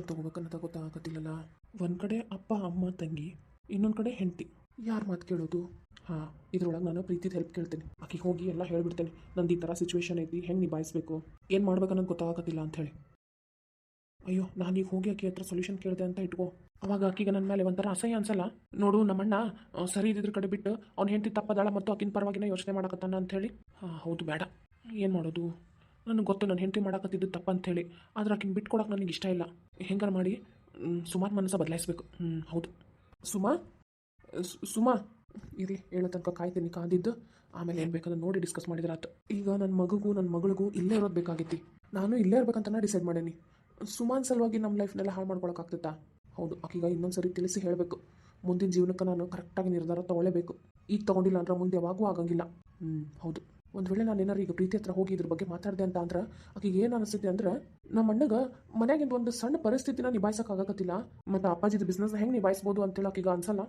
Solution ತೊಗೋಬೇಕನ್ನೋದ ಗೊತ್ತಾಗತ್ತಿಲ್ಲಲ್ಲ ಒಂದು ಕಡೆ ಅಪ್ಪ, ಅಮ್ಮ, ತಂಗಿ, ಇನ್ನೊಂದು ಕಡೆ ಹೆಂಡತಿ. ಯಾರು ಮಾತು ಕೇಳೋದು? ಹಾಂ, ಇದ್ರೊಳಗೆ ನಾನು ಪ್ರೀತಿದ ಹೆಲ್ಪ್ ಕೇಳ್ತೀನಿ. ಆಕಿಗೆ ಹೋಗಿ ಎಲ್ಲ ಹೇಳ್ಬಿಡ್ತೇನೆ. ನಂದು ಈ ಥರ ಸಿಚುವೇಶನ್ ಐತಿ, ಹೆಂಗೆ ನಿಭಾಯಿಸ್ಬೇಕು? ಏನು ಮಾಡ್ಬೇಕನ್ನೋದು ಗೊತ್ತಾಗತ್ತಿಲ್ಲ ಅಂಥೇಳಿ ಅಯ್ಯೋ, ನಾನು ಈಗ ಹೋಗಿ ಆಕೆ ಹತ್ರ ಸೊಲ್ಯೂಷನ್ ಕೇಳಿದೆ ಅಂತ ಇಟ್ಕೋ. ಅವಾಗ ಆಕಿಗೆ ನನ್ನ ಮೇಲೆ ಒಂಥರ ಅಸಹ್ಯ ಅನ್ಸಲ್ಲ? ನೋಡು, ನಮ್ಮಣ್ಣ ಸರಿ ಇದ್ದಿದ್ರ ಕಡೆ ಬಿಟ್ಟು ಅವ್ನು ಹೆಂಡತಿ ತಪ್ಪದಾಳ ಮತ್ತು ಆಕಿನ ಪರವಾಗಿನ ಯೋಚನೆ ಮಾಡಕತ್ತಾನ ಅಂಥೇಳಿ ಹಾಂ, ಹೌದು, ಬೇಡ. ಏನು ಮಾಡೋದು? ನನಗೆ ಗೊತ್ತು ನನ್ನ ಹೆಂಡತಿ ಮಾಡಕತ್ತಿದ್ದು ತಪ್ಪಂಥೇಳಿ ಆದ್ರೆ ಆಕಿನ ಬಿಟ್ಕೊಡಕ್ಕೆ ನನಗೆ ಇಷ್ಟ ಇಲ್ಲ. ಹೆಂಗಾರ ಮಾಡಿ ಸುಮಾರು ಮನಸ್ಸ ಬದಲಾಯಿಸ್ಬೇಕು. ಹ್ಞೂ ಹೌದು. ಸುಮಾ? ಸುಮಾ? ಇರಲಿ ಹೇಳೋ ತನಕ ಕಾಯ್ತೀನಿ ಕಾದಿದ್ದು. ಆಮೇಲೆ ಏನು ಬೇಕಂದ್ರೆ ನೋಡಿ ಡಿಸ್ಕಸ್ ಮಾಡಿದ್ರೆ ಆತು ಈಗ ನನ್ನ ಮಗುಗೂ ನನ್ನ ಮಗಳಿಗೂ ಇಲ್ಲೇ ಇರೋದು ಬೇಕಾಗೈತಿ ನಾನು ಇಲ್ಲೇ ಇರಬೇಕಂತ ನಾನು ಡಿಸೈಡ್ ಮಾಡೀನಿ. ಸುಮಾನ್ ಸಲುವಾಗಿ ನಮ್ಮ ಲೈಫ್ನೆಲ್ಲ ಹಾಳು ಮಾಡ್ಕೊಳಕ್ಕಾಗ್ತಿತ್ತಾ ಹೌದು, ಆಕೀಗ ಇನ್ನೊಂದು ಸರಿ ತಿಳಿಸಿ ಹೇಳಬೇಕು. ಮುಂದಿನ ಜೀವನಕ್ಕೆ ನಾನು ಕರೆಕ್ಟಾಗಿ ನಿರ್ಧಾರ ತೊಗೊಳ್ಳೇಬೇಕು ಈಗ ತೊಗೊಂಡಿಲ್ಲ ಅಂದ್ರೆ ಮುಂದೆ ಯಾವಾಗೂ ಆಗಂಗಿಲ್ಲ. ಹ್ಞೂ ಹೌದು. ಒಂದು ವೇಳೆ ನಾನು ಏನಾರು ಈಗ ಪ್ರೀತಿ ಹತ್ರ ಹೋಗಿ ಇದ್ರ ಬಗ್ಗೆ ಮಾತಾಡಿದೆ ಅಂತ ಅಂದ್ರೆ ಆಕೆಗೆ ಏನು ಅನಿಸ್ತೈತಿ ಅಂದ್ರೆ ನಮ್ಮ ಅಣ್ಣಗ ಮನ್ಯಾಗಿಂದ ಒಂದು ಸಣ್ಣ ಪರಿಸ್ಥಿತಿನ ನಿಭಾಯಿಸೋಕ್ಕಾಗತ್ತಿಲ್ಲ ಮತ್ತು ಅಪ್ಪಾಜಿದ ಬಿಸ್ನೆಸ್ ಹೆಂಗೆ ನಿಭಾಯಿಸ್ಬೋದು ಅಂತೇಳಿ ಈಗ ಅನ್ಸಲ್ಲ.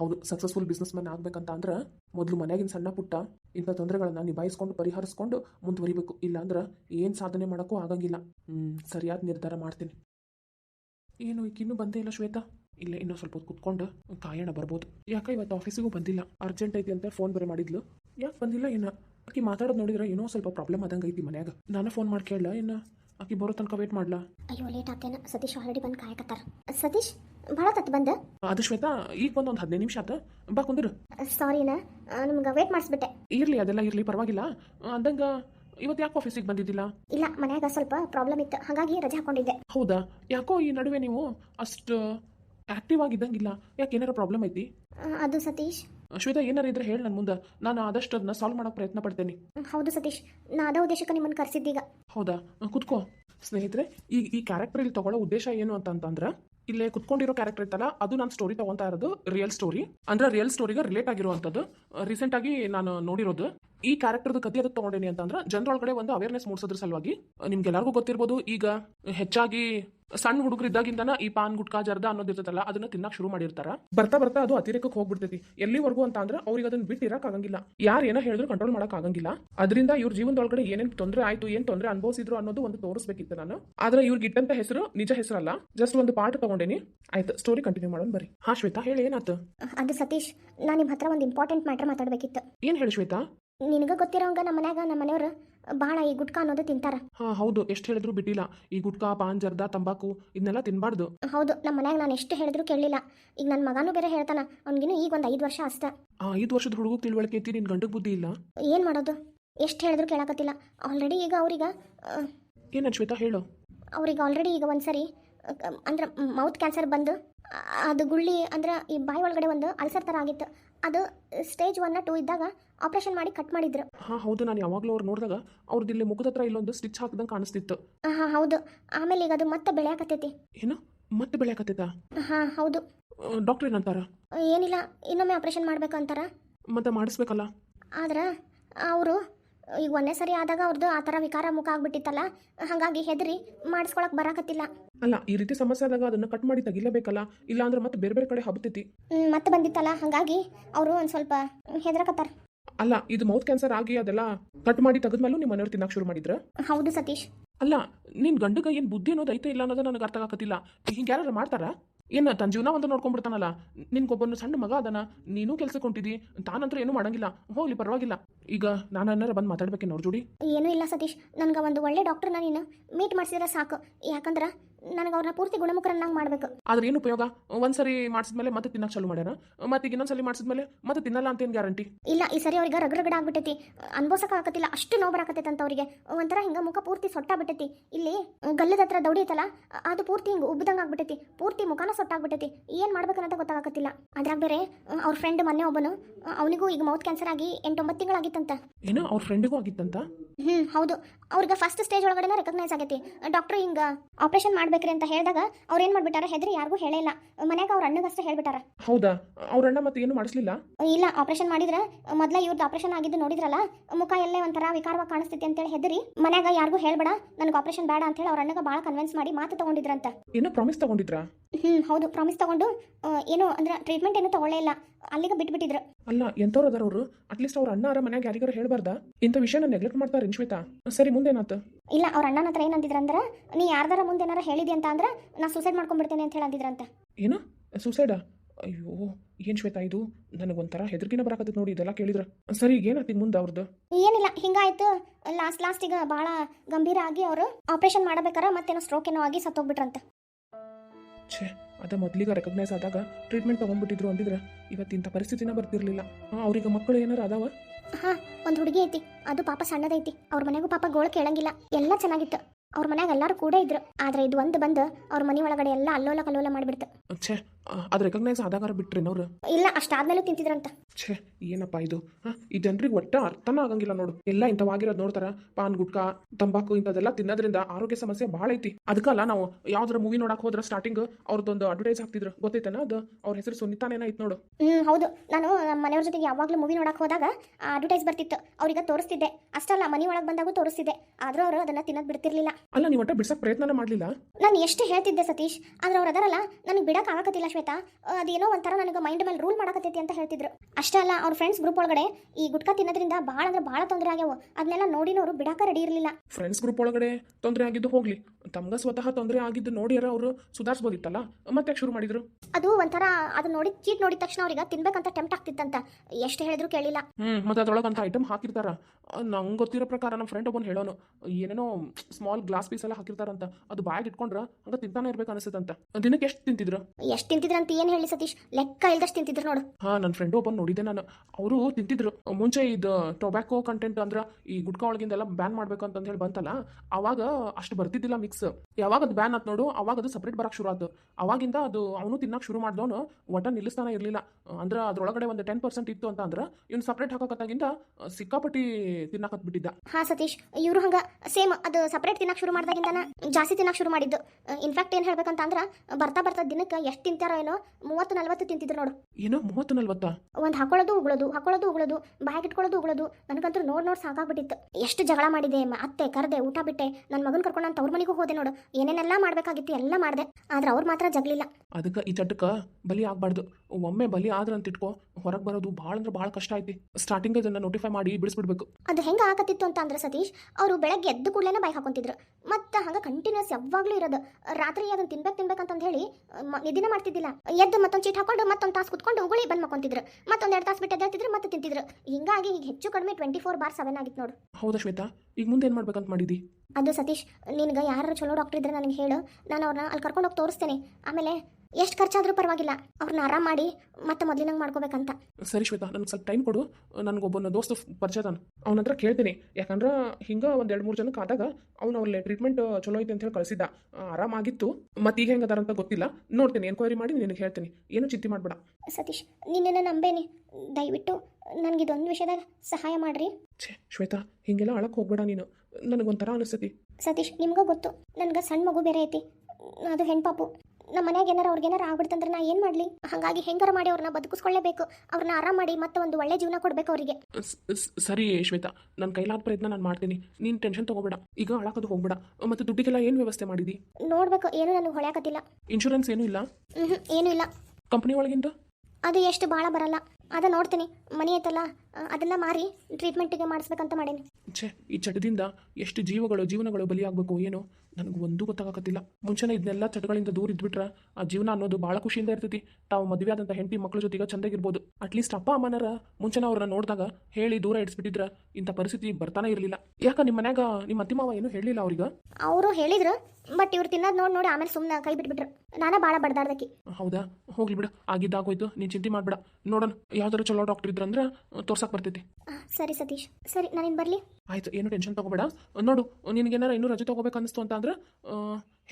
ಹೌದು ಸಕ್ಸಸ್ಫುಲ್ ಬಿಸ್ನೆಸ್ ಮ್ಯಾನ್ ಆಗ್ಬೇಕಂತ ಅಂದ್ರೆ ಮೊದಲು ಮನ್ಯಾಗಿನ ಸಣ್ಣ ಪುಟ್ಟ ಇಂಥ ತೊಂದರೆಗಳನ್ನ ನಿಭಾಯಿಸ್ಕೊಂಡು ಪರಿಹರಿಸ್ಕೊಂಡು ಮುಂದುವರಿಬೇಕು. ಇಲ್ಲಾಂದ್ರೆ ಏನು ಸಾಧನೆ ಮಾಡೋಕ್ಕೂ ಆಗಂಗಿಲ್ಲ. ಸರಿಯಾದ ನಿರ್ಧಾರ ಮಾಡ್ತೀನಿ. ಏನು ಈಗಿನ್ನೂ ಬಂದೇ ಇಲ್ಲ ಶ್ವೇತಾ? ಇಲ್ಲ ಇನ್ನೂ ಸ್ವಲ್ಪ ಹೊತ್ತು ಕುತ್ಕೊಂಡು ಕಾಯೋಣ ಬರ್ಬೋದು. ಯಾಕೆ ಇವತ್ತು ಆಫೀಸಿಗೂ ಬಂದಿಲ್ಲ? ಅರ್ಜೆಂಟ್ ಐತಿ ಅಂತ ಫೋನ್ ಬೇರೆ ಮಾಡಿದ್ಲು. ಯಾಕೆ ಬಂದಿಲ್ಲ ಏನು ಆಕಿ ಮಾತಾಡೋದು ನೋಡಿದ್ರೆ ಏನೋ ಸ್ವಲ್ಪ ಪ್ರಾಬ್ಲಮ್ ಆದಂಗೆ ಐತಿ ಮನ್ಯಾಗ. ನಾನು ಫೋನ್ ಮಾಡಿ ಕೇಳಲ್ಲ ಇನ್ನು ಆಕಿ ಬರೋ ತನಕ ವೇಟ್ ಮಾಡ್ಲಾ? ಅಯ್ಯೋ ಲೇಟ್ ಆತೇನ ಸತೀಶ್ ಆಲ್ರೆಡಿ ಬಂದು ಕಾಯಕತ್ತಾರ. ಸತೀಶ್ ಭಾಳ ತತ್ ಬಂದ. ಅದು ಶ್ವೇತಾ ಈಗ ಬಂದು ಒಂದು ಹದಿನೈದು ನಿಮಿಷ ಆತ. ಬಾ ಕುಂದ್ರು. ಸಾರಿನ ನಿಮ್ಗೆ ವೇಟ್ ಮಾಡಿಸ್ಬಿಟ್ಟೆ. ಇರಲಿ ಅದೆಲ್ಲ ಇರಲಿ ಪರವಾಗಿಲ್ಲ. ಅಂದಂಗ ಇವತ್ತು ಯಾಕೆ ಆಫೀಸಿಗೆ ಬಂದಿದ್ದಿಲ್ಲ? ಇಲ್ಲ ಮನ್ಯಾಗ ಸ್ವಲ್ಪ ಪ್ರಾಬ್ಲಮ್ ಇತ್ತು. ಹಾಗಾಗಿ ರಜೆ ಹಾಕೊಂಡಿದ್ದೆ. ಹೌದಾ? ಯಾಕೋ ಈ ನಡುವೆ ನೀವು ಅಷ್ಟು ಆಕ್ಟಿವ್ ಆಗಿದ್ದಂಗಿಲ್ಲ. ಯಾಕೆ ಏನಾರ ಪ್ರಾಬ್ಲಮ್ ಐತಿ? ಆ, ಅದು ಸತೀಶ್ ಶ್ವೇತಾ ಏನಾರು ಇದ್ರೆ ಹೇಳಿ ನನ್ನ ಮುಂದೆ. ನಾನು ಆದಷ್ಟು ಅದನ್ನ ಸಾಲ್ವ್ ಮಾಡೋಕೆ ಪ್ರಯತ್ನ ಪಡ್ತೇನೆ. ಹೌದು ಸತೀಶ್. ನಾ ಅದೇ ಉದ್ದೇಶಕ್ಕೆ ನಿಮ್ಮನ್ನು ಕರೆಸಿದ್ದೀಗ. ಹೌದಾ? ಕುತ್ಕೋ. ಸ್ನೇಹಿತರೆ ಈ ಈ ಕ್ಯಾರೆಕ್ಟರ್ ಇಲ್ಲಿ ತಗೊಳ್ಳೋ ಉದ್ದೇಶ ಏನು ಅಂತಂತಂದ್ರೆ ಇಲ್ಲೇ ಕುತ್ಕೊಂಡಿರೋ ಕ್ಯಾರೆಕ್ಟರ್ ಇತ್ತಲ್ಲ ಅದು ನಾನು ಸ್ಟೋರಿ ತಗೊಂತ ಇರೋದು ರಿಯಲ್ ಸ್ಟೋರಿ ಅಂದ್ರೆ ರಿಯಲ್ ಸ್ಟೋರಿಗೆ ರಿಲೇಟ್ ಆಗಿರುವಂಥದ್ದು. ರೀಸೆಂಟ್ ಆಗಿ ನಾನು ನೋಡಿರೋದು ಈ ಕ್ಯಾರೆಕ್ಟರ್ದು ಕಥೆ ಅದಕ್ಕೆ ತಗೊಂಡೇನಿ ಅಂತಂದ್ರೆ ಜನರೊಳಗಡೆ ಒಂದು ಅವೇರ್ನೆಸ್ ಮೂಡಿಸೋದ್ರ ಸಲುವಾಗಿ ನಿಮ್ಗೆಲ್ಲರಿಗೂ ಗೊತ್ತಿರ್ಬೋದು ಈಗ ಹೆಚ್ಚಾಗಿ ಸಣ್ಣ ಹುಡುಗರಿದ್ದಾಗಿಂದನ ಈ ಪಾನ್ ಗುಟ್ಕಾ ಜರ್ದ ಅನ್ನೋದು ಇರ್ತದಲ್ಲ ಅದನ್ನ ತಿನ್ನಕ್ ಶುರು ಮಾಡಿರ್ತಾರ. ಬರ್ತಾ ಬರ್ತಾ ಅದು ಅತಿರೇಕಕ್ಕೆ ಹೋಗ್ಬಿಡ್ತೈತಿ. ಎಲ್ಲಿವರೆಗೂ ಅಂತ ಅಂದ್ರೆ ಅವ್ರಿಗೆ ಅದನ್ನ ಬಿಟ್ಟು ಇರಕ್ ಆಗಂಗಿಲ್ಲ. ಯಾರು ಏನೋ ಹೇಳಿದ್ರು ಕಂಟ್ರೋಲ್ ಮಾಡಕ್ ಆಗಂಗಿಲ್ಲ. ಅದರಿಂದ ಇವ್ರ ಜೀವನದೊಳಗಡೆ ಏನೇನ್ ತೊಂದರೆ ಆಯ್ತು ಏನ್ ತೊಂದರೆ ಅನುಭವಿಸಿದ್ರು ಅನ್ನೋದು ಒಂದು ತೋರಿಸ್ಬೇಕಿತ್ತು ನಾನು. ಆದ್ರೆ ಇವ್ರಿಗೆ ಇಟ್ಟಂತ ಹೆಸರು ನಿಜ ಹೆಸರಲ್ಲ. ಜಸ್ಟ್ ಒಂದು ಪಾಠ ತಗೊಂಡೇನಿ. ಆಯ್ತು ಸ್ಟೋರಿ ಕಂಟಿನ್ಯೂ ಮಾಡೋಣ ಬರಿ ಹಾ ಶ್ವೇತಾ ಹೇಳಿ ಏನಾಯ್ತು ಅದು ಸತೀಶ್. ನಾನು ನಿಮ್ಮ ಹತ್ರ ಒಂದು ಇಂಪಾರ್ಟೆಂಟ್ ಮ್ಯಾಟರ್ ಮಾತಾಡಬೇಕಿತ್ತು. ಏನ್ ಹೇಳಿ ಶ್ವೇತಾ? ನಿನಗೆ ಗೊತ್ತಿರೋಂಗ ನಮ್ಮ ಮನ್ಯಾಗ ನಮ್ಮ ಮನೆಯವರು ಭಾಳ ಈ ಗುಟ್ಕಾ ಅನ್ನೋದು ತಿಂತಾರ. ಹಾ ಹೌದು. ಎಷ್ಟು ಹೇಳಿದ್ರು ಬಿಟ್ಟಿಲ್ಲ. ಈ ಗುಟ್ಕಾ ಪಾನ್ ಜರ್ದ ತಂಬಾಕು ಇದನ್ನೆಲ್ಲ ತಿನ್ಬಾರ್ದು. ಹೌದು ನಮ್ಮ ಮನ್ಯಾಗ ನಾನು ಎಷ್ಟು ಹೇಳಿದ್ರು ಕೇಳಲಿಲ್ಲ. ಈಗ ನನ್ನ ಮಗನೂ ಬೇರೆ ಹೇಳ್ತಾನ ಅವ್ನಿಗಿನ್ನೂ ಈಗ ಒಂದು ಐದು ವರ್ಷ ಅಷ್ಟ. ಆ ಐದು ವರ್ಷದ ಹುಡುಗ ತಿಳುವಳಿಕೆ ಐತಿ ನಿನ್ ಗಂಡಕ್ಕೆ ಬುದ್ಧಿ ಇಲ್ಲ? ಏನು ಮಾಡೋದು? ಎಷ್ಟು ಹೇಳಿದ್ರು ಕೇಳಕತ್ತಿಲ್ಲ. ಆಲ್ರೆಡಿ ಈಗ ಅವ್ರೀಗ ಏನು ಶ್ವೇತಾ ಹೇಳು. ಅವ್ರಿಗೆ ಆಲ್ರೆಡಿ ಈಗ ಒಂದ್ಸರಿ ಅಂದ್ರೆ ಮೌತ್ ಕ್ಯಾನ್ಸರ್ ಬಂದು ಅದು ಗುಳ್ಳಿ ಅಂದ್ರೆ ಈ ಬಾಯಿ ಒಳಗಡೆ ಒಂದು ಅಲ್ಸರ್ ಥರ ಆಗಿತ್ತು. ಅದು ಸ್ಟೇಜ್ ಒನ್ ಟೂ ಇದ್ದಾಗ ಆಪರೇಷನ್ ಮಾಡಿ ಕಟ್ ಮಾಡಿದ್ರು. ಹಾ ಹೌದು. ನಾನು ಯಾವಾಗಲೂ ಅವ್ರು ನೋಡಿದಾಗ ಅವ್ರದ್ದು ಇಲ್ಲಿ ಮುಖದ ಹತ್ರ ಇಲ್ಲೊಂದು ಸ್ಟಿಚ್ ಹಾಕಿದಂಗೆ ಕಾಣಿಸ್ತಿತ್ತು. ಹಾಂ ಹೌದು. ಆಮೇಲೆ ಈಗ ಅದು ಮತ್ತೆ ಬೆಳೆಯಾಕತ್ತೈತಿ. ಏನು? ಮತ್ತೆ ಬೆಳೆಯಕತ್ತೈತ? ಹಾಂ ಹೌದು. ಡಾಕ್ಟರ್ ಏನಂತಾರ? ಏನಿಲ್ಲ ಇನ್ನೊಮ್ಮೆ ಆಪ್ರೇಷನ್ ಮಾಡ್ಬೇಕಂತಾರ ಮತ್ತೆ ಮಾಡಿಸ್ಬೇಕಲ್ಲ? ಆದ್ರೆ ಅವರು ಈಗ ಒಂದೇ ಸರಿ ಆದಾಗ ಅವ್ರದ್ದು ಆ ಥರ ವಿಕಾರ ಮುಖ ಆಗ್ಬಿಟ್ಟಿತ್ತಲ್ಲ ಹಾಗಾಗಿ ಹೆದರಿ ಮಾಡಿಸ್ಕೊಳಕ್ ಬರಾಕತ್ತಿಲ್ಲ. ಅಲ್ಲ ಈ ರೀತಿ ಸಮಸ್ಯೆ ಆದಾಗ ಅದನ್ನ ಕಟ್ ಮಾಡಿ ತೆಗಿಲೇಬೇಕಲ್ಲ ಇಲ್ಲ ಅಂದ್ರೆ ಮತ್ತೆ ಬೇರೆ ಬೇರೆ ಕಡೆ ಹಬ್ಬತೈತಿ ಮತ್ತೆ ಬಂದಿತ್ತಲ್ಲ ಹಾಗಾಗಿ ಅವರು ಒಂದು ಸ್ವಲ್ಪ ಹೆದರಕತ್ತಾರ. ಅಲ್ಲ ಇದು ಮೌತ್ ಕ್ಯಾನ್ಸರ್ ಆಗಿ ಅದೆಲ್ಲ ಕಟ್ ಮಾಡಿ ತೆಗೆದ್ಮೇಲೂ ನಿಮ್ಮ ಮನೆಯವ್ರು ತಿನ್ನಕ್ಕೆ ಶುರು ಮಾಡಿದ್ರ? ಹೌದು ಸತೀಶ್. ಅಲ್ಲ ನಿನ್ ಗಂಡಗ ಏನ್ ಬುದ್ಧಿ ಅನ್ನೋದು ಐತೆ ಇಲ್ಲ ಅನ್ನೋದು ನನಗೆ ಅರ್ಥ ಆಗಕತ್ತಿಲ್ಲ ಹಿಂಗೆ ಮಾಡ್ತಾರಾ ಮಾಡ್ತಾರ? ಏನು ತನ್ನ ಜೀವನ ಒಂದು ನೋಡ್ಕೊಂಡ್ಬಿಡ್ತಾನಲ್ಲ? ನಿನ್ಗೊಬ್ಬನು ಸಣ್ಣ ಮಗ ಅದನ, ನೀನು ಕೆಲ್ಸಕ್ಕೆ ಹೊಂಟಿದಿ, ತಾನಂತ್ರ ಏನೂ ಮಾಡಂಗಿಲ್ಲ. ಹೋಗ್ಲಿ, ಪರವಾಗಿಲ್ಲ. ಈಗ ನಾನು ಅನ್ನಾರ ಬಂದು ಮಾತಾಡ್ಬೇಕೇನು ಅವ್ರ ಜೋಡಿ? ಏನೂ ಇಲ್ಲ ಸತೀಶ್. ನನಗೆ ಒಂದು ಒಳ್ಳೆ ಡಾಕ್ಟರ್ನ ನೀನು ಮೀಟ್ ಮಾಡಿಸಿದ್ರೆ ಸಾಕು. ಯಾಕಂದ್ರೆ ನನಗೆ ಅವ್ರನ್ನ ಪೂರ್ತಿ ಗುಣಮುಖರನ್ನಾಗಿ ಮಾಡಬೇಕು. ಆದ್ರೆ ಏನು ಉಪಯೋಗ? ಒಂದ್ಸರಿ ಮಾಡಿಸಿದ್ಮೇಲೆ ಮತ್ತೆ ತಿನ್ನಕ್ಕೆ ಚಾಲು ಮಾಡ್ಯಾರ? ಮತ್ತೆ ಈಗ ಇನ್ನೊಂದ್ಸಲಿ ಮಾಡಿಸಿದ್ಮೇಲೆ ಮತ್ತೆ ತಿನ್ನಲ್ಲ ಅಂತ ಏನು ಗ್ಯಾರಂಟಿ? ಇಲ್ಲ ಈ ಸರಿ ಅವ್ರಿಗೆ ರಗರಗಡ ಆಗ್ಬಿಟ್ಟೈತಿ. ಅನ್ಬೋಸಕ ಆಗತ್ತಿಲ್ಲ ಅಷ್ಟು ನೋವು ಬರಾಕತ್ತೈತೆ ಅಂತ ಅವ್ರಿಗೆ. ಒಂಥರ ಹಿಂಗೆ ಮುಖ ಪೂರ್ತಿ ಸೊಟ್ಟಾಗ್ಬಿಟ್ಟೈತಿ. ಇಲ್ಲಿ ಗಲ್ಲದ ಹತ್ರ ದೌಡಿ ಐತಲ್ಲ ಅದು ಪೂರ್ತಿ ಹಿಂಗೆ ಉಬ್ಬಿದಂಗೆ ಆಗ್ಬಿಟ್ಟೈತಿ. ಪೂರ್ತಿ ಮುಖನ ಸೊಟ್ಟಾಗ್ಬಿಟ್ಟೈತಿ. ಏನು ಮಾಡ್ಬೇಕನ್ನೋದ ಗೊತ್ತಾಗತ್ತಿಲ್ಲ ಅದ್ರಾಗ ಬೇರೆ ಅವ್ರ ಫ್ರೆಂಡ್ ಮೊನ್ನೆ ಒಬ್ಬನು ಅವನಿಗೂ ಈಗ ಮೌತ್ ಕ್ಯಾನ್ಸರ್ ಆಗಿ ಎಂಟೊಂಬತ್ತು ತಿಂಗಳಾಗಿತ್ತಂತ. ಏನೋ ಅವ್ರ ಫ್ರೆಂಡಿಗೂ ಆಗಿತ್ತಂತ? ಹ್ಞೂ ಹೌದು. ಅವ್ರಿಗೆ ಫಸ್ಟ್ ಸ್ಟೇಜ್ ಒಳಗಡೆ ರೆಕಗ್ನೈಸ್ ಆಗೈತಿ. ಡಾಕ್ಟರ್ ಹಿಂಗೆ ಆಪರೇಷನ್ ಮಾಡ್ಬೇಕ್ರಿ ಅಂತ ಹೇಳಿದಾಗ ಅವ್ರು ಏನು ಮಾಡ್ಬಿಟ್ಟಾರ? ಹೆದರಿ ಯಾರಿಗೂ ಹೇಳಿಲ್ಲ ಮನ್ಯಾಗ ಅವ್ರ ಅಣ್ಣಗಷ್ಟೇ ಹೇಳ್ಬಿಟ್ಟಾರ. ಹೌದಾ? ಅವ್ರಣ್ಣ ಮತ್ತೆ ಏನು ಮಾಡಿಸ್ಲಿಲ್ಲ? ಇಲ್ಲ ಆಪರೇಷನ್ ಮಾಡಿದ್ರ ಮೊದ್ಲ ಇವ್ರದ್ದು ಆಪರೇಷನ್ ಆಗಿದ್ದು ನೋಡಿದ್ರಲ್ಲ ಮುಖ ಎಲ್ಲೇ ಒಂಥರ ವಿಕಾರವಾಗಿ ಕಾಣಿಸ್ತೈತಿ ಅಂತೇಳಿ ಹೆದ್ರಿ ಮನ್ಯಾಗ ಯಾರಿಗೂ ಹೇಳ್ಬೇಡ ನನಗೆ ಆಪರೇಷನ್ ಬೇಡ ಅಂತೇಳಿ ಅವ್ರ ಅಣ್ಣಗ ಭಾಳ ಕನ್ವಿನ್ಸ್ ಮಾಡಿ ಮಾತು ತಗೊಂಡಿದ್ರಂತ. ಏನೋ ಪ್ರಾಮಿಸ್ ತಗೊಂಡಿದ್ರಾ? ಹ್ಞೂ ಹೌದು ಪ್ರಾಮಿಸ್ ತಗೊಂಡು ಏನು ಅಂದ್ರೆ ಟ್ರೀಟ್ಮೆಂಟ್ ಏನು ತಗೊಳ್ಳೇ ಇಲ್ಲ. ಅಲ್ಲಿಗೆ ಬಿಟ್ಬಿಟ್ಟಿದ್ರು. ಅಲ್ಲ ಎಂಥವ್ರು ಅದಾರ ಅವರು ಅಟ್ಲೀಸ್ಟ್ ಅವ್ರ ಅಣ್ಣ ಅರ ಮನ್ಯಾಗ ಯಾರಿಗಾರ ಹೇಳ್ಬಾರ್ದ? ಇಂಥ ವಿಷಯನ ನೆಗ್ಲೆಕ್ಟ್ ಮಾಡ್ತಾರೆ ಶ್ವೇತಾ. ಸರಿ ಮುಂದೇನಾತ? ಇಲ್ಲ ಅವ್ರ ಅಣ್ಣನ ಹತ್ರ ಏನಂದಿದ್ರಂದ್ರೆ ನೀ ಯಾರ್ದಾರ ಮುಂದೆ ಏನಾರ ಹೇಳಿದಿ ಅಂತ ಅಂದ್ರೆ ನಾ ಸೂಸೈಡ್ ಮಾಡ್ಕೊಂಡ್ಬಿಡ್ತೇನೆ ಅಂತ ಹೇಳಿ ಅಂತ. ಏನು? ಸೂಸೈಡ ಅಯ್ಯೋ ಏನ್ ಶ್ವೇತಾ ಇದು? ನನಗೊಂಥರ ಹೆದರ್ಕಿನ ಬರಾಕತ್ತೈತೆ ನೋಡಿ ಇದೆಲ್ಲ ಕೇಳಿದ್ರ. ಸರಿ ಈಗ ಏನಾಗ್ತಿದ್ ಮುಂದೆ ಅವ್ರದ್ದು ಏನಿಲ್ಲ ಹಿಂಗಾಯ್ತು. ಲಾಸ್ಟ್ ಲಾಸ್ಟಿಗೆ ಭಾಳ ಗಂಭೀರ ಆಗಿ ಅವರು ಆಪರೇಷನ್ ಮಾಡಬೇಕಾರ ಮತ್ತೇನೋ ಸ್ಟ್ರೋಕ್ ಏನೋ ಆಗಿ ಸತ್ತೋಗ್ಬಿಟ್ರಂತೆ. ಛೇ ಅದ ಮೊದಲಿಗೆ ರೆಕಗ್ನೈಸ್ ಆದಾಗ ಟ್ರೀಟ್ಮೆಂಟ್ ತೊಗೊಂಡ್ಬಿಟ್ಟಿದ್ರು ಅಂದಿದ್ರೆ ಇವತ್ತಿಂಥ ಪರಿಸ್ಥಿತಿನ ಬರ್ತಿರ್ಲಿಲ್ಲ ಹಾಂ ಅವ್ರಿಗೆ ಮಕ್ಕಳು ಏನಾರು ಅದಾವ? ಹಾ ಒಂದು ಹುಡುಗಿ ಐತಿ. ಅದು ಪಾಪ ಸಣ್ಣದೈತಿ. ಅವ್ರ ಮನೆಗೂ ಪಾಪ ಗೋಳ ಕೇಳಂಗಿಲ್ಲ. ಎಲ್ಲ ಚೆನ್ನಾಗಿತ್ತು. ಅವ್ರ ಮನ್ಯಾಗ ಎಲ್ಲಾರು ಕೂಡ ಇದ್ರು. ಆದ್ರೆ ಇದು ಒಂದು ಬಂದು ಅವ್ರ ಮನೆ ಒಳಗಡೆ ಎಲ್ಲ ಅಲ್ಲೋಲ ಕಲ್ಲೋಲ ಮಾಡಿಬಿಡ್ತು. ಅದು ರೆಕಗ್ನೈಸ್ ಆದಾಗಾರ ಬಿಟ್ರೇನವ್ರು ಇಲ್ಲ ಅಷ್ಟಾದ್ಮೇಲೂ ತಿಂತಿದ್ರಂತ. ಛೇ ಏನಪ್ಪ ಇದು? ಹಾಂ? ಈ ಜನರಿಗೆ ಒಟ್ಟ ಅರ್ಥನ ಆಗಂಗಿಲ್ಲ ನೋಡು. ಎಲ್ಲ ಇಂಥವಾಗಿರೋದು ನೋಡ್ತಾರ. ಪಾನ್ ಗುಟ್ಕಾ ತಂಬಾಕು ಇಂಥದೆಲ್ಲ ತಿನ್ನೋದ್ರಿಂದ ಆರೋಗ್ಯ ಸಮಸ್ಯೆ ಭಾಳ ಐತಿ. ಅದಕ್ಕಲ್ಲ ನಾವು ಯಾವ್ದಾರ ಮೂವಿ ನೋಡಕ್ ಹೋದ್ರ ಸ್ಟಾರ್ಟಿಂಗ್ ಅವ್ರದ್ದೊಂದು ಅಡ್ವರ್ಟೈಸ್ ಹಾಕ್ತಿದ್ರು. ಗೊತ್ತೈತನ ಅದು? ಅವ್ರ ಹೆಸರು ಸುನಿತಾನೇನ ಐತ್ ನೋಡು. ಹ್ಮ್ ಹೌದು. ನಾನು ನಮ್ಮ ಮನೆಯವ್ರ ಜೊತೆಗೆ ಯಾವಾಗಲೂ ಮೂವಿ ನೋಡಕ್ ಹೋದಾಗ ಅಡ್ವರ್ಟೈಸ್ ಬರ್ತಿತ್ತು. ಅವ್ರಿಗೆ ತೋರಿಸ್ತಿದ್ದೆ. ಅಷ್ಟಲ್ಲ ಮನೆ ಒಳಗೆ ಬಂದಾಗೂ ತೋರಿಸ್ತಿದ್ದೆ. ಆದ್ರೂ ಅವರು ಅದನ್ನ ತಿನ್ನಕ್ ಬಿಡ್ತಿರ್ಲಿಲ್ಲ. ಅಲ್ಲ ನೀವು ಒಟ್ಟ ಬಿಡ್ಸಕ್ ಪ್ರಯತ್ನ ಮಾಡಲಿಲ್ಲ? ನಾನು ಎಷ್ಟು ಹೇಳ್ತಿದ್ದೆ ಸತೀಶ್ ಆದ್ರೆ ಅವ್ರು ಅದರಲ್ಲ ನನಗೆ ಬಿಡಕ್ ಆಗಕತ್ತಿಲ್ಲ ಶ್ವೇತಾ ಅದೇನೋ ಒಂಥರ ನನಗೆ ಮೈಂಡ್ ಮೇಲೆ ರೂಲ್ ಮಾಡಕತ್ತೈತಿ ಅಂತ ಹೇಳ್ತಿದ್ರು. ಅಷ್ಟೇ ಅಲ್ಲ ಅವ್ರ ಫ್ರೆಂಡ್ಸ್ ಗ್ರೂಪ್ ಒಳಗಡೆ ಈ ಗುಟ್ಕಾ ತಿನ್ನೋದ್ರಿಂದ ಭಾಳ ಅಂದ್ರೆ ಭಾಳ ತೊಂದರೆ ಆಗ್ಯಾವ. ಅದನ್ನೆಲ್ಲ ನೋಡಿನವರು ಬಿಡಾಕ ರೆಡಿ ಇರಲಿಲ್ಲ. ಫ್ರೆಂಡ್ಸ್ ಗ್ರೂಪ್ ಒಳಗಡೆ ತೊಂದರೆ ಆಗಿದ್ದು ಹೋಗ್ಲಿ. ತಮ್ಗ ಸ್ವತಃ ತೊಂದರೆ ಆಗಿದ್ದು ನೋಡಿಯಾರ ಅವರು ಸುಧಾರಿಸ್ಬೋದಿತ್ತಲ್ಲ? ಮತ್ತೆ ಶುರು ಮಾಡಿದ್ರು? ಅದು ಒಂಥರ ಅದು ನೋಡಿ ಚೀಟ್ ನೋಡಿದ ತಕ್ಷಣ ಅವ್ರಿಗೆ ತಿನ್ಬೇಕಂತ ಟೆಂಪ್ಟ್ ಆಗ್ತಿತ್ತಂತ. ಎಷ್ಟು ಹೇಳಿದ್ರು ಕೇಳಿಲ್ಲ. ಹ್ಮ್ ಮತ್ತೆ ಅದ್ರೊಳಗೆ ಅಂತ ಐಟಮ್ ಹಾಕಿರ್ತಾರ. ನಂಗೆ ಗೊತ್ತಿರೋ ಪ್ರಕಾರ ನಮ್ಮ ಫ್ರೆಂಡ್ ಒಬ್ಬನು ಹೇಳೋನು ಏನೇನೋ ಸ್ಮಾಲ್ ಗ್ಲಾಸ್ ಪೀಸ್ ಎಲ್ಲ ಹಾಕಿರ್ತಾರಂತ. ಅದು ಬಾಯಿಗೆ ಇಟ್ಕೊಂಡ್ರ ಹಂಗ ತಿಂತಾನೆ ಇರ್ಬೇಕು ಅನಿಸುತ್ತಂತ. ದಿನಕ್ಕೆ ಎಷ್ಟು ತಿಂತಿದ್ರು? ಎಷ್ಟು ತಿಂತಿದ್ರು ಅಂತ ಏನು ಹೇಳಿ ಸತೀಶ್? ಲೆಕ್ಕ ಇಲ್ದಷ್ಟು ತಿಂತಿದ್ರು ನೋಡು. ಹಾ ನನ್ನ ಫ್ರೆಂಡ್ ಒಬ್ಬನ್ ನೋಡಿದೆ ನಾನು. ಅವರು ತಿಂತಿದ್ರು. ಮುಂಚೆ ಇದು ಟೊಬ್ಯಾಕೋ ಕಂಟೆಂಟ್ ಅಂದ್ರೆ ಈ ಗುಟ್ಕಾ ಒಳಗಿಂದೆಲ್ಲ ಬ್ಯಾನ್ ಮಾಡ್ಬೇಕು ಅಂತ ಹೇಳಿ ಬಂತಲ್ಲ ಅವಾಗ ಅಷ್ಟು ಬರ್ತಿದ್ದಿಲ್ಲ ಮಿಕ್ಸ್ ಯಾವಾಗ ಅದು ಬ್ಯಾನ್ ಆತ್ ನೋಡು ಅವಾಗ ಅದು ಸಪ್ರೇಟ್ ಬರಕ್ ಶುರು ಆತು. ಅವಾಗಿಂದ ಅದು ಅವನು ತಿನ್ನಕ್ ಶುರು ಮಾಡ್ದವನು ಒಟ್ಟ ನಿಲ್ಲಿಸ್ತಾನೆ ಇರಲಿಲ್ಲ. ಅಂದ್ರ ಅದ್ರೊಳಗಡೆ ಒಂದು ಟೆನ್ ಪರ್ಸೆಂಟ್ ಇತ್ತು ಅಂತ ಅಂದ್ರ ಇವ್ನು ಸಪ್ರೇಟ್ ಹಾಕೋಕತ್ತಾಗಿಂದ ಸಿಕ್ಕಾಪಟ್ಟಿ ತಿನ್ನಕತ್ ಬಿಟ್ಟಿದ್ದ ಹಾ ಸತೀಶ್ ಇವರು ಹಂಗ ಸೇಮ್ ಅದು ಸಪ್ರೇಟ್ ತಿನ್ನಕ್ ಶುರು ಮಾಡ್ದಾಗಿಂದನ ಜಾಸ್ತಿ ತಿನ್ನಕ್ ಶುರು ಮಾಡಿದ್ದು. ಇನ್ಫ್ಯಾಕ್ಟ್ ಏನು ಹೇಳ್ಬೇಕಂತ ಅಂದ್ರೆ ಬರ್ತಾ ಬರ್ತಾ ದಿನಕ್ಕೆ ಎಷ್ಟು ತಿಂತಾರೋ ಏನೋ ಮೂವತ್ತು ನಲ್ವತ್ತು ತಿಂತಿದ್ರು ನೋಡು. ಏನೋ ಮೂವತ್ತು ನಲ್ವತ್ತ? ಒಂದ್ ಹಾಕೊಳ್ಳೋದು ಉಗುಳೋದು ಹಾಕೊಳ್ಳೋದು ಉಗುಳೋದು ಬಾಯಿಗೆ ಇಟ್ಕೊಳ್ಳೋದು ಉಗುಳೋದು ನನಗಂತೂ ನೋಡ್ ನೋಡ್ ಸಾಕಾಗ್ಬಿಟ್ಟಿತ್ತು. ಎಷ್ಟು ಜಗಳ ಮಾಡಿದೆ ಮ- ಅತ್ತೆ ಕರೆದೆ ಊಟ ಬಿಟ್ಟೆ ನನ್ನ ಮಗನ ಕರ್ಕೊಂಡು ನಾನು ತವ್ರ ಮನೆಗೂ ಹೋದೆ ನೋಡು. ಏನೇನೆಲ್ಲ ಮಾಡ್ಬೇಕಾಗಿತ್ತು ಎಲ್ಲ ಮಾಡ್ದೆ ಆದ್ರೆ ಅವ್ರು ಮಾತ್ರ ಜಗ್ಲಿಲ್ಲ. ಅದಕ್ಕೆ ಈ ಚಟಕ್ಕೆ ಬಲಿ ಆಗ್ಬಾರ್ದು. ಒಮ್ಮೆ ಬಲಿ ಆದ್ರ ಅಂತ ಇಟ್ಕೋ ಹೊರಗೆ ಬರೋದು ಭಾಳ ಅಂದ್ರೆ ಭಾಳ ಕಷ್ಟ ಐತಿ. ಸ್ಟಾರ್ಟಿಂಗ್ ಅದನ್ನ ನೋಟಿಫೈ ಮಾಡಿ ಬಿಡಿಸ್ಬಿಡ್ಬೇಕು. ಅದು ಹೆಂಗೆ ಆಗತ್ತಿತ್ತು ಅಂತ ಅಂದ್ರೆ ಸತೀಶ್ ಅವರು ಬೆಳಗ್ಗೆ ಎದ್ದು ಕೂಡಲೇ ಬೈ ಹಾಕೊಂತಿದ್ರು. ಮತ್ತು ಹಂಗ ಕಂಟಿನ್ಯೂಸ್ ಯಾವಾಗಲೂ ಇರೋದು. ರಾತ್ರಿ ಅದನ್ನ ತಿನ್ಬೇಕು ತಿನ್ಬೇಕಂತ ಹೇಳಿ ಮ- ಮಾಡ್ತಿದ್ದಿಲ್ಲ ಎದ್ದು ಮತ್ತೊಂದು ಚೀಟ್ ಹಾಕೊಂಡು ಮತ್ತೊಂದು ತಾಸು ಕುತ್ಕೊಂಡು ಉಗುಳಿ ಬಂದು ಮಕ್ಕೊಂತಿದ್ರು. ಮತ್ತೊಂದು ಎರಡು ತಾಸು ಬಿಟ್ಟು ಎದ್ದೇಳ್ತಿದ್ರು ಮತ್ತೆ ತಿಂತಿದ್ರು. ಹಿಂಗಾಗಿ ಈಗ ಹೆಚ್ಚು ಕಡಿಮೆ ಟ್ವೆಂಟಿ ಫೋರ್ ಬಾರ್ ಸೆವೆನ್ ಆಗಿತ್ತು ನೋಡು. ಹೌದಾ ಶ್ವೇತಾ? ಈಗ ಮುಂದೆ ಏನು ಮಾಡ್ಬೇಕಂತ ಮಾಡಿದಿ? ಅದು ಸತೀಶ್ ನಿನಗೆ ಯಾರು ಚಲೋ ಡಾಕ್ಟರ್ ಇದ್ರೆ ನನಗೆ ಹೇಳು. ನಾನು ಅವ್ರನ್ನ ಅಲ್ಲಿ ಕರ್ಕೊಂಡು ಹೋಗಿ ತೋರಿಸ್ತೇನೆ. ಆಮೇಲೆ ಎಷ್ಟು ಖರ್ಚಾದರೂ ಪರವಾಗಿಲ್ಲ. ಅವ್ರನ್ನ ಆರಾಮ್ ಮಾಡಿ ಮತ್ತೆ ಮೊದಲಿನಂಗೆ ಮಾಡ್ಕೋಬೇಕಂತ. ಸರಿ ಶ್ವೇತಾ ನನಗೆ ಸ್ವಲ್ಪ ಟೈಮ್ ಕೊಡು. ನನಗೊಬ್ಬನ ದೋಸ್ತ ಪರಿಚಯ ತಾನು. ಅವನ ಹತ್ರ ಕೇಳ್ತೀನಿ. ಯಾಕಂದ್ರೆ ಹಿಂಗೆ ಒಂದು ಎರಡು ಮೂರು ಜನಕ್ಕೆ ಆದಾಗ ಅವ್ನು ಅವ್ರಲ್ಲಿ ಟ್ರೀಟ್ಮೆಂಟ್ ಚಲೋ ಐತೆ ಅಂತ ಹೇಳಿ ಕಳಿಸಿದ್ದ ಆರಾಮಾಗಿತ್ತು ಮತ್ತೆ ಈಗ ಹೆಂಗದಾರ ಅಂತ ಗೊತ್ತಿಲ್ಲ. ನೋಡ್ತೀನಿ ಎನ್ಕ್ವೈರಿ ಮಾಡಿ ನಿನಗೆ ಹೇಳ್ತೀನಿ. ಏನು ಚಿಂತೆ ಮಾಡಬೇಡ. ಸತೀಶ್ ನಿನ್ನನ್ನು ನಂಬೇನಿ. ದಯವಿಟ್ಟು ನನಗಿದೊಂದು ವಿಷಯದಾಗ ಸಹಾಯ ಮಾಡ್ರಿ. ಛೇ ಶ್ವೇತಾ ಹಿಂಗೆಲ್ಲ ಅಳಕ್ಕೆ ಹೋಗ್ಬೇಡ ನೀನು. ನನಗೊಂಥರ ಅನಿಸ್ತತಿ ಸತೀಶ್ ನಿಮ್ಗೆ ಗೊತ್ತು. ನನ್ಗೆ ಸಣ್ಣ ಮಗು ಬೇರೆ ಐತಿ. ಅದು ಹೆಣ್ಪಾಪು. ನಮ್ಮ ಮನೆಗೆ ಏನಾರ ಅವ್ರಿಗೆ ಏನಾರ ಆಗ್ಬಿಡ್ತಂದ್ರೆ ನಾ ಏನು ಮಾಡಲಿ? ಹಾಗಾಗಿ ಹೆಂಗಾರ ಮಾಡಿ ಅವ್ರನ್ನ ಬದುಕಿಸ್ಕೊಳ್ಳೇಬೇಕು ಅವ್ರನ್ನ ಆರಾಮ ಮಾಡಿ ಮತ್ತೆ ಒಂದು ಒಳ್ಳೆ ಜೀವನ ಕೊಡ್ಬೇಕು ಅವರಿಗೆ. ಸರಿ ಶ್ವೇತಾ ನನ್ನ ಕೈಲಾದ ಪ್ರಯತ್ನ ನಾನು ಮಾಡ್ತೀನಿ. ನೀನು ಟೆನ್ಷನ್ ತಗೋಬೇಡ. ಈಗ ಅಳಕೋದು ಹೋಗ್ಬೇಡ. ಮತ್ತು ದುಡ್ಡಿಗೆಲ್ಲ ಏನು ವ್ಯವಸ್ಥೆ ಮಾಡಿದಿ? ನೋಡ್ಬೇಕು ಏನು ನನಗೆ ಹೊಳ್ಯಾಕತ್ತಿಲ್ಲ. ಇನ್ಶೂರೆನ್ಸ್ ಏನೂ ಇಲ್ಲ? ಏನು ಏನೂ ಇಲ್ಲ. ಕಂಪ್ನಿ ಒಳಗಿಂದ? ಅದು ಎಷ್ಟು ಭಾಳ ಬರಲ್ಲ. ಅದ ನೋಡ್ತೀನಿ. ಮನೆ ಐತಲ್ಲ ಅದನ್ನ ಮಾರಿ ಟ್ರೀಟ್ಮೆಂಟಿಗೆ ಮಾಡಿಸ್ಬೇಕಂತ ಮಾಡೀನಿ. ಛೇ ಈ ಚಟದಿಂದ ಎಷ್ಟು ಜೀವಗಳು ಜೀವನಗಳು ಬಲಿಯಾಗಬೇಕು ಏನೋ? ನನಗೆ ಒಂದೂ ಗೊತ್ತಾಗಕತ್ತಿಲ್ಲ. ಮುಂಚೆನೇ ಇದನ್ನೆಲ್ಲ ಚಟಗಳಿಂದ ದೂರ ಇದ್ಬಿಟ್ರೆ ಆ ಜೀವನ ಅನ್ನೋದು ಭಾಳ ಖುಷಿಯಿಂದ ಇರ್ತೈತಿ. ತಾವು ಮದುವೆ ಆದಂಥ ಹೆಂಡತಿ ಮಕ್ಕಳ ಜೊತೆಗೆ ಚಂದಾಗಿರ್ಬೋದು. ಅಟ್ಲೀಸ್ಟ್ ಅಪ್ಪ ಅಮ್ಮನರ ಮುಂಚೆನ ಅವ್ರನ್ನ ನೋಡಿದಾಗ ಹೇಳಿ ದೂರ ಇಡ್ಸ್ಬಿಟ್ಟಿದ್ರ ಇಂಥ ಪರಿಸ್ಥಿತಿ ಬರ್ತಾನೆ ಇರಲಿಲ್ಲ. ಯಾಕೆ ನಿಮ್ಮ ಮನ್ಯಾಗ ನಿಮ್ಮ ಅತ್ತಿ ಮಾವ ಏನು ಹೇಳಲಿಲ್ಲ ಅವ್ರಿಗೆ? ಅವರು ಹೇಳಿದ್ರು ಬಟ್ ಇವ್ರು ತಿನ್ನೋದು ನೋಡಿ ನೋಡಿ ಆಮೇಲೆ ಸುಮ್ಮನೆ ಕೈ ಬಿಟ್ಬಿಟ್ರು. ನಾನೇ ಭಾಳ ಬಡ್ದಾಡ್ದಕ್ಕೆ ಹೌದಾ? ಹೋಗ್ಲಿ ಬಿಡು. ಆಗಿದ್ದಾಗೋಯ್ತು ನೀನು ಚಿಂತೆ ಮಾಡಬೇಡ. ನೋಡೋಣ ಯಾವ್ದಾರು ಚಲೋ ಡಾಕ್ಟರ್ ಇದ್ರಂದ್ರೆ ತೋರ್ಸಕ್ಕೆ ಬರ್ತೈತಿ. ಸರಿ ಸತೀಶ್. ಸರಿ ನಾನೇನು ಬರಲಿ. ಆಯ್ತು ಏನು ಟೆನ್ಷನ್ ತಗೋಬೇಡ. ನೋಡು ನಿನಗೇನಾರ ಇನ್ನೂ ರಜೆ ತಗೋಬೇಕು ಅನಿಸ್ತು ಅಂತ ಅಂದ್ರೆ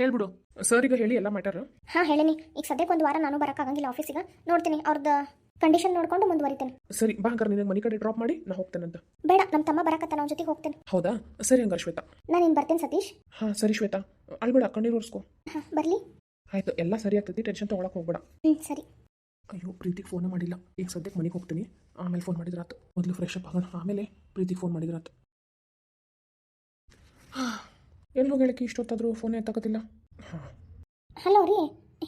ಹೇಳ್ಬಿಡು. ಸರ್ ಈಗ ಹೇಳಿ ಎಲ್ಲ ಮ್ಯಾಟರ್ ಹಾಂ ಹೇಳಿನಿ. ಈಗ ಸದ್ಯಕ್ಕೆ ಒಂದು ವಾರ ನಾನು ಬರೋಕ್ಕಾಗಂಗಿಲ್ಲ ಆಫೀಸಿಗೆ ನೋಡ್ತೀನಿ ಅವ್ರದ್ದು ಕಂಡೀಷನ್ ನೋಡ್ಕೊಂಡು ಮುಂದುವರಿತೇನೆ. ಸರಿ ಬಾ ಹಂಗಾರೆ ಮನೆ ಕಡೆ ಡ್ರಾಪ್ ಮಾಡಿ ನಾ ಹೋಗ್ತೇನಂತ ಬೇಡ ನಮ್ಮ ತಮ್ಮ ಬರಕತ್ತ ಅವ್ನ ಜೊತೆಗೆ ಹೋಗ್ತೇನೆ. ಹೌದಾ? ಸರಿ ಹಂಗಾರೆ ಶ್ವೇತಾ. ನಾನು ಇನ್ನು ಬರ್ತೇನೆ ಸತೀಶ್. ಹಾಂ ಸರಿ ಶ್ವೇತಾ. ಅಳ್ಬೇಡ ಕಣ್ಣೀರು ಒರೆಸ್ಕೊ. ಹಾಂ ಬರಲಿ. ಆಯ್ತು ಎಲ್ಲ ಸರಿ ಆಗ್ತೈತಿ ಟೆನ್ಷನ್ ತೊಗೊಳಕ್ಕೆ ಹೋಗ್ಬೇಡ. ಹ್ಞೂ ಸರಿ. ಅಯ್ಯೋ ಪ್ರೀತಿಗೆ ಫೋನೇ ಮಾಡಿಲ್ಲ. ಈಗ ಸದ್ಯಕ್ಕೆ ಮನೆಗೆ ಹೋಗ್ತೀನಿ. ಆಮೇಲೆ ಫೋನ್ ಮಾಡಿದ್ರಾತು. ಮೊದಲು ಫ್ರೆಶ್ ಅಪ್ ಆಗೋಣ. ಆಮೇಲೆ ಪ್ರೀತಿಗೆ ಫೋನ್ ಮಾಡಿದ್ರಾತು. ಎಲ್ಲಿ ಹೋಗಿ ಹೇಳಕ್ಕೆ ಇಷ್ಟೊತ್ತಾದರೂ ಫೋನೇ ತಗೋತಿಲ್ಲ? ಹಾಂ ಹಲೋ ರೀ.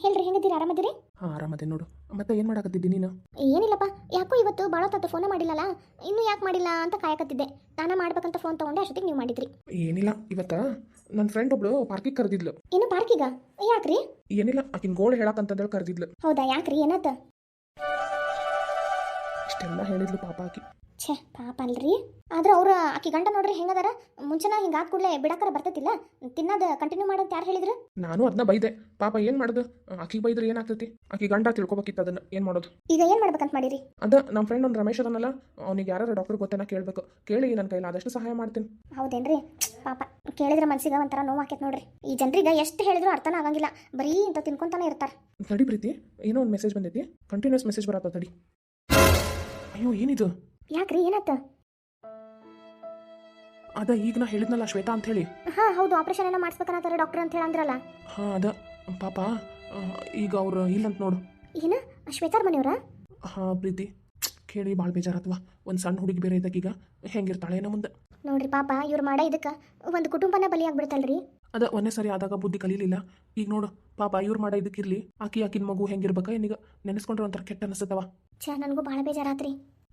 ಹೇಳ್ರಿ ಹೆಂಗದಿರಿ ಆರಾಮದಿರಿ? ಹಾಂ ಆರಾಮದೆ ನೋಡು. ಮತ್ತೆ ಏನು ಮಾಡಕತ್ತಿದ್ದಿ ನೀನು? ಏನಿಲ್ಲಪ್ಪ ಯಾಕೋ ಇವತ್ತು ಭಾಳ ಹೊತ್ತು ಫೋನೇ ಮಾಡಿಲ್ಲಲ್ಲ? ಇನ್ನೂ ಯಾಕೆ ಮಾಡಿಲ್ಲ ಅಂತ ಕಾಯಕತ್ತಿದ್ದೆ. ನಾನ ಮಾಡ್ಬೇಕಂತ ಫೋನ್ ತಗೊಂಡೆ ಅಷ್ಟೊತ್ತಿಗೆ ನೀವು ಮಾಡಿದ್ರಿ. ಏನಿಲ್ಲ ಇವತ್ತ ನನ್ನ ಫ್ರೆಂಡ್ ಒಬ್ಳು ಪಾರ್ಕಿಗೆ ಕರೆದಿದ್ಲು. ಇನ್ನು ಪಾರ್ಕಿಗ ಯಾಕ್ರಿ? ಏನಿಲ್ಲ ಆಕಿನ ಗೋಳು ಹೇಳಕ್ಕಂತಂದೇಳಿ ಕರೆದಿದ್ಲು. ಹೌದಾ ಯಾಕ್ರಿ? ಏನಾತ? ಇಷ್ಟೆಲ್ಲ ಹೇಳಿದ್ಲು ಪಾಪ ಆಕಿ ಛೇ ಪಾಪ ಅಲ್ರಿ ಆದ್ರೆ ಅವ್ರ ಆಕಿ ಗಂಡ ನೋಡ್ರಿ ಹೆಂಗದಾರ? ಮುಂಚೆನ ಹಿಂಗೆ ಆದ ಕೂಡಲೇ ಬಿಡಕರ ಬರ್ತೈತಿಲ್ಲ? ತಿನ್ನೋದು ಕಂಟಿನ್ಯೂ ಮಾಡೋದು ಯಾರು ಹೇಳಿದ್ರು? ನಾನು ಅದನ್ನ ಬೈದೆ. ಪಾಪ ಏನು ಮಾಡೋದು? ಆಕಿಗೆ ಬೈದ್ರೆ ಏನಾಗ್ತೈತಿ? ಆಕಿ ಗಂಡ ತಿಳ್ಕೊಬೇಕಿತ್ತು ಅದನ್ನ. ಏನು ಮಾಡೋದು? ಈಗ ಏನು ಮಾಡ್ಬೇಕಂತ ಮಾಡಿರಿ? ಅದ ನಮ್ಮ ಫ್ರೆಂಡ್ ಒಂದು ರಮೇಶ್ ಅದನ್ನಲ್ಲ ಅವ್ನಿಗೆ ಯಾರು ಡಾಕ್ಟರ್ ಗೊತ್ತೇನ ಕೇಳ್ಬೇಕು. ಕೇಳಿ ನನ್ನ ಕೈಲಿ ಆದಷ್ಟು ಸಹಾಯ ಮಾಡ್ತೀನಿ. ಹೌದೇನ್ರಿ? ಪಾಪ ಕೇಳಿದ್ರೆ ಮನ್ಸಿಗೆ ಒಂಥರ ನೋವು ಆಕೈತೆ ನೋಡ್ರಿ. ಈ ಜನರಿಗೆ ಎಷ್ಟು ಹೇಳಿದ್ರು ಅರ್ಥನ ಆಗಂಗಿಲ್ಲ. ಬರೀ ಇಂಥ ತಿನ್ಕೊಂತಾನೆ ಇರ್ತಾರೆ. ತಡಿ ಪ್ರೀತಿ ಏನೋ ಒಂದು ಮೆಸೇಜ್ ಬಂದೈತಿ. ಕಂಟಿನ್ಯೂಸ್ ಮೆಸೇಜ್ ಬರತ್ತ ತಡಿ. ಅಯ್ಯೋ ಏನಿದು? ಯಾಕ್ರಿ ಏನಾತ ಅದ ಈಗ ನಾ ಹೇಳಿದ್ನಲ್ಲ ಶ್ವೇತಾ ಅಂತ ಹೇಳಿ ಹಾ ಹೌದು ಆಪರೇಷನ್ ಏನೋ ಅಂತಾರೆ ಡಾಕ್ಟರ್ ಅಂತ ಹೇಳಂದ್ರಲ್ಲ ಹಾ ಅದ. ಪಾಪ ಆ, ಈಗ ಅವ್ರು ಇಲ್ಲಂತ ನೋಡು. ಏನ? ಶ್ವೇತಾರ್ ಮನೆಯವರ? ಹಾ ಪ್ರೀತಿ. ಕೇಳಿ ಭಾಳ ಬೇಜಾರತ್ವ. ಒಂದು ಸಣ್ಣ ಹುಡುಗಿ ಬೇರೆ ಇದ್ದಕ್ಕೀಗ ಹೆಂಗಿರ್ತಾಳೆ ಏನೋ ಮುಂದೆ. ನೋಡ್ರಿ ಪಾಪ ಇವ್ರು ಮಾಡ ಇದಕ್ಕೆ ಒಂದು ಕುಟುಂಬನ ಬಲಿಯಾಗ್ಬಿಡ್ತಲ್ರಿ ಅದ ಒಂದೇ ಸರಿ ಆದಾಗ ಬುದ್ಧಿ ಕಲೀಲಿಲ್ಲ. ಈಗ ನೋಡು ಪಾಪ ಇವ್ರು ಮಾಡೋ ಇದಕ್ಕಿರ್ಲಿ ಆಕಿ ಆಕಿನ ಮಗು ಹೆಂಗಿರ್ಬೇಕ? ಏನೀಗ ನೆನೆಸ್ಕೊಂಡ್ರೆ ಒಂಥರ ಕೆಟ್ಟ ಅನಿಸ್ತವ ಛೇ ನನಗೂ ಭಾಳ ಬೇಜಾರಾತ್ರಿ.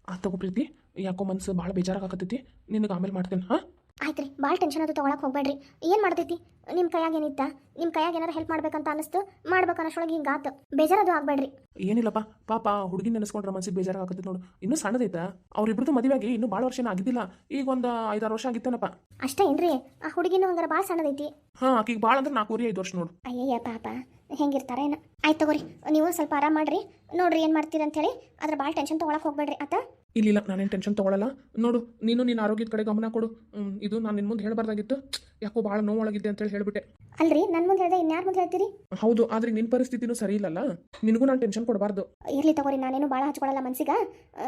ಆ ತಗೋ ಪ್ರೀತಿ ಯಾಕೋ ಮನ್ಸು ಭಾಳ ಬೇಜಾರಾಗತ್ತೈತಿ ನಿನಗೆ ಆಮೇಲೆ ಮಾಡ್ತೇನೆ ಹಾಂ? ಆಯ್ತು ರೀ ಭಾಳ ಟೆನ್ಷನ್ ಅದು ತೊಗೊಳಕ್ಕೆ ಹೋಗ್ಬೇಡ್ರಿ. ಏನು ಮಾಡ್ತೈತಿ? ನಿಮ್ಮ ಕೈಯಾಗ ಏನಿತ್ತ? ನಿಮ್ಮ ಕೈಯಾಗ ಏನಾರು ಹೆಲ್ಪ್ ಮಾಡ್ಬೇಕಂತ ಅನಿಸ್ತು ಮಾಡ್ಬೇಕು ಅನ್ನೋಷ್ಟೊಳಗೆ ಹಿಂಗಾತು ಆತು. ಬೇಜಾರದು ಆಗಬೇಡ್ರಿ. ಏನಿಲ್ಲಪ್ಪ ಪಾಪ ಹುಡುಗಿ ನೆನೆಸ್ಕೊಂಡ್ರೆ ಮನ್ಸಿಗೆ ಬೇಜಾರಾಗತ್ತೈತಿ ನೋಡು. ಇನ್ನೂ ಸಣ್ಣದೈತ. ಅವ್ರಿಬ್ರದ್ದು ಮದುವೆಯಾಗಿ ಇನ್ನೂ ಭಾಳ ವರ್ಷ ಆಗಿದ್ದಿಲ್ಲ. ಈಗ ಒಂದು ಐದಾರು ವರ್ಷ ಆಗಿತ್ತನಪ್ಪ. ಅಷ್ಟೇ ಏನ್ರಿ? ಆ ಹುಡುಗಿನೂ ಹಂಗಾರ ಭಾಳ ಸಣ್ಣದೈತಿ. ಹಾಂ ಆಕಿಗೆ ಭಾಳ ಅಂದ್ರೆ ನಾಲ್ಕೂರಿ ಐದು ವರ್ಷ ನೋಡು. ಅಯ್ಯಯ್ಯ ಪಾಪ. ಹೆಂಗಿರ್ತಾರ ಏನ. ಆಯ್ತು ತಗೋರಿ ನೀವು ಸ್ವಲ್ಪ ಆರಾಮ್ ಮಾಡ್ರಿ. ನೋಡ್ರಿ ಏನು ಮಾಡ್ತೀರಿ ಅಂತೇಳಿ ಅದ್ರ ಭಾಳ ಟೆನ್ಷನ್ ತೊಗೊಳಕ್ಕೆ ಹೋಗ್ಬೇಡ್ರಿ ಆತ? ಇಲ್ಲಿಲ್ಲ ನಾನೇನು ಟೆನ್ಷನ್ ತೊಗೊಳಲ್ಲ. ನೋಡು ನೀನು ನಿನ್ನ ಆರೋಗ್ಯದ ಕಡೆ ಗಮನ ಕೊಡು. ಇದು ನಾನು ನಿನ್ನ ಮುಂದೆ ಹೇಳಬಾರ್ದಾಗಿತ್ತು. ಯಾಕೋ ಭಾಳ ನೋವಾಗಿದ್ದೆ ಅಂತೇಳಿ ಹೇಳ್ಬಿಟ್ಟೆ. ಅಲ್ರಿ ನನ್ನ ಮುಂದೆ ಹೇಳ್ದೆ ಇನ್ಯಾರ ಮುಂದೆ ಹೇಳ್ತೀರಿ? ಹೌದು ಆದ್ರೆ ನಿನ್ನ ಪರಿಸ್ಥಿತಿನೂ ಸರಿ ಇಲ್ಲಲ್ಲ? ನಿನಗೂ ನಾನು ಟೆನ್ಷನ್ ಕೊಡಬಾರ್ದು. ಇರ್ಲಿ ತಗೋರಿ ನಾನೇನು ಭಾಳ ಹಚ್ಕೊಳಲ್ಲ ಮನ್ಸಿಗ.